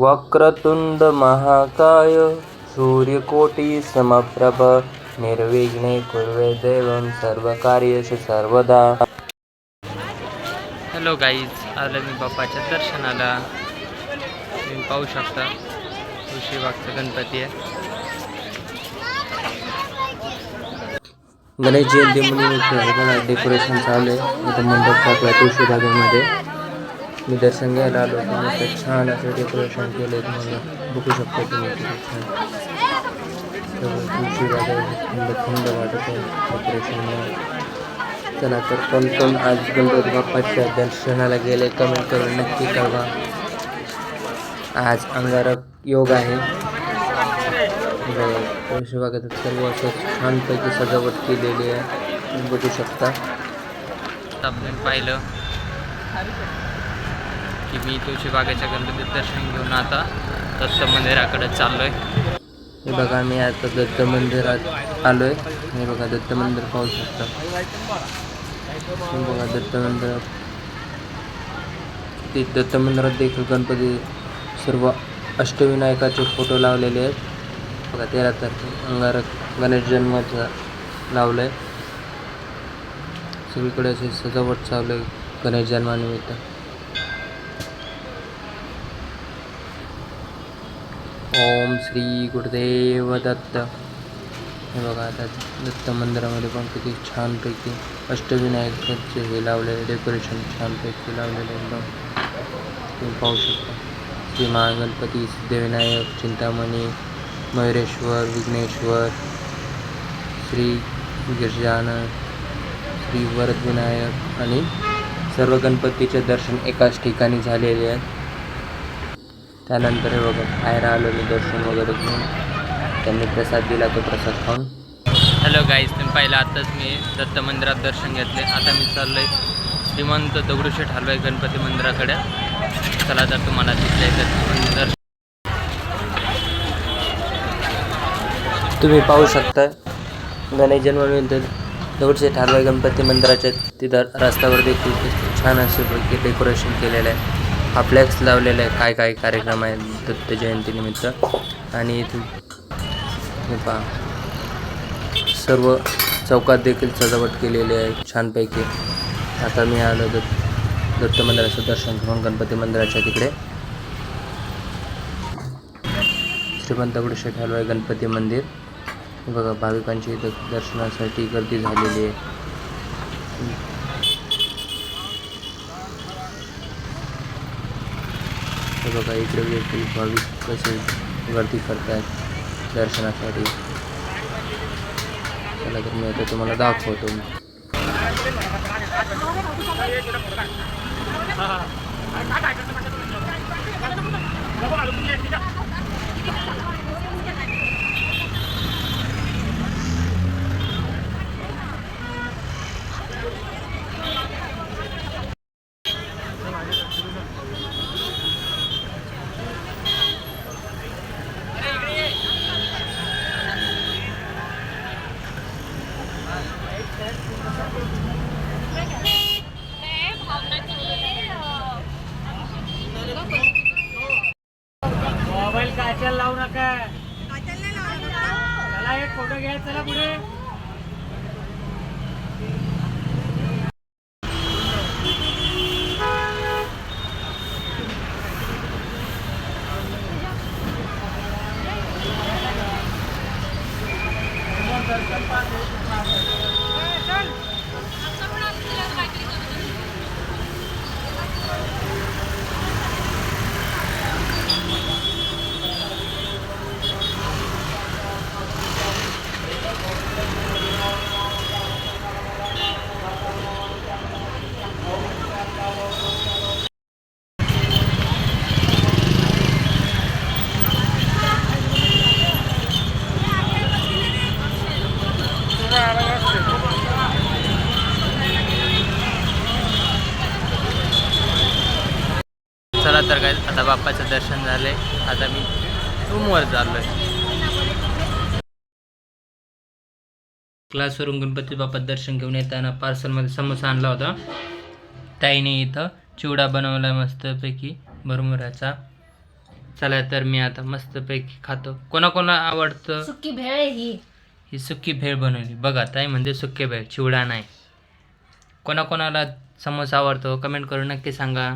वक्रतुंड महाकाय सूर्यकोटी समप्रभ निर्विघ्ने कुर्वे देवं सर्वकार्येषु सर्वदा। हॅलो गाईज आलं मी बाप्पाच्या दर्शनाला तुम्ही पाहू शकता तुळशीबागचा गणपती आहे. गणेश जयंती बघा डेकोरेशन चालू आहे. इथं मंडप टाकला तुळशी बागेमध्ये मी दर्शन घ्यायला आलो छान असं डेकोरेशन केलं आहे तुम्हाला बघू शकता तुम्ही किती थंड थंड वाटत आहे डेकोरेशन चला तर कोण कोण आज गणपती बाप्पाच्या दर्शनाला गेले कमेंट करून नक्की कळवा आज अंगारक योग आहे सर्व असं छानपैकी सजावट केलेली आहे बघू शकता आपण पाहिलं की मी तुळशीबागेच्या गणपतीत दर्शन घेऊन आता दत्त मंदिराकडे चाललोय. हे बघा मी आता दत्त मंदिरात आलोय. हे बघा दत्त मंदिर पाहू शकता. हे बघा दत्त मंदिरात ते दत्त मंदिरात देखील गणपती सर्व अष्टविनायकाचे फोटो लावलेले आहेत. बघा तेरा तारखे अंगारक गणेश जन्माचं लावलं आहे सगळीकडे असे सजावट चालू आहे गणेश जन्मानिमित्त. ओम श्री गुरुदेव दत्त हे बघा आता दत्त मंदिरामध्ये पण किती छानपैकी अष्टविनायकाचे हे लावलेले डेकोरेशन छानपैकी लावलेले एकदम. तुम्ही पाहू शकता. श्री महागणपती सिद्धिविनायक चिंतामणी मयुरेश्वर विघ्नेश्वर श्री गिरजानन श्री वरदविनायक आणि सर्व गणपतीचे दर्शन एकाच ठिकाणी झालेले आहे त्यानंतर हे बघा बाहेर आलो मी दर्शन वगैरे घेऊन. त्यांनी प्रसाद दिला तो प्रसाद खाऊन. हॅलो गाईज तुम्ही पाहिलं आताच मी दत्त मंदिरात दर्शन घेतले. आता मी चाललोय श्रीमंत दगडूशेठ हलवाई गणपती मंदिराकडे. चला तर तुम्हाला तिथले दर्शन तुम्ही पाहू शकता गणेश जन्मानंतर दगडशेठ हलवाई गणपती मंदिराच्या तिथं रस्त्यावर देखील छान असे डेकोरेशन केलेलं आहे. हा फ्लॅक्स लावलेला आहे. काय काय कार्यक्रम आहे दत्त जयंतीनिमित्त आणि इथून पहा. सर्व चौकात देखील सजावट केलेली आहे. छानपैकी. आता मी आलो दत्त दत्त मंदिराचं दर्शन घेऊन गणपती मंदिराच्या तिकडे. श्रीमंत दगडूशेठ हलवाई गणपती मंदिर. बघा भाविकांची इथं दर्शनासाठी गर्दी झालेली आहे. हे बघा इकडे व्यक्ती भाविक कसे गर्दी करतात दर्शनासाठी. चला तर मी आता तुम्हाला दाखवतो. काचल लावू नका. चला एक फोटो घ्या चला पुढे. चला तर काय आता बाप्पाचं दर्शन झालंय. आता मी रूमवर चाललोय. क्लासवरून गणपती बाप्पा दर्शन घेऊन येताना पार्सलमध्ये समोसा आणला होता. ताईने इथं चिवडा बनवला मस्तपैकी भरमुराचा चला तर मी आता मस्तपैकी खातो. कोणाकोणा आवडतं? सुकी भेळ ही. ही सुकी भेळ बनवली. बघा ताई म्हणजे सुकी भेळ चिवडा नाही. कोणाकोणाला समोसा आवडतो? कमेंट करून नक्की सांगा.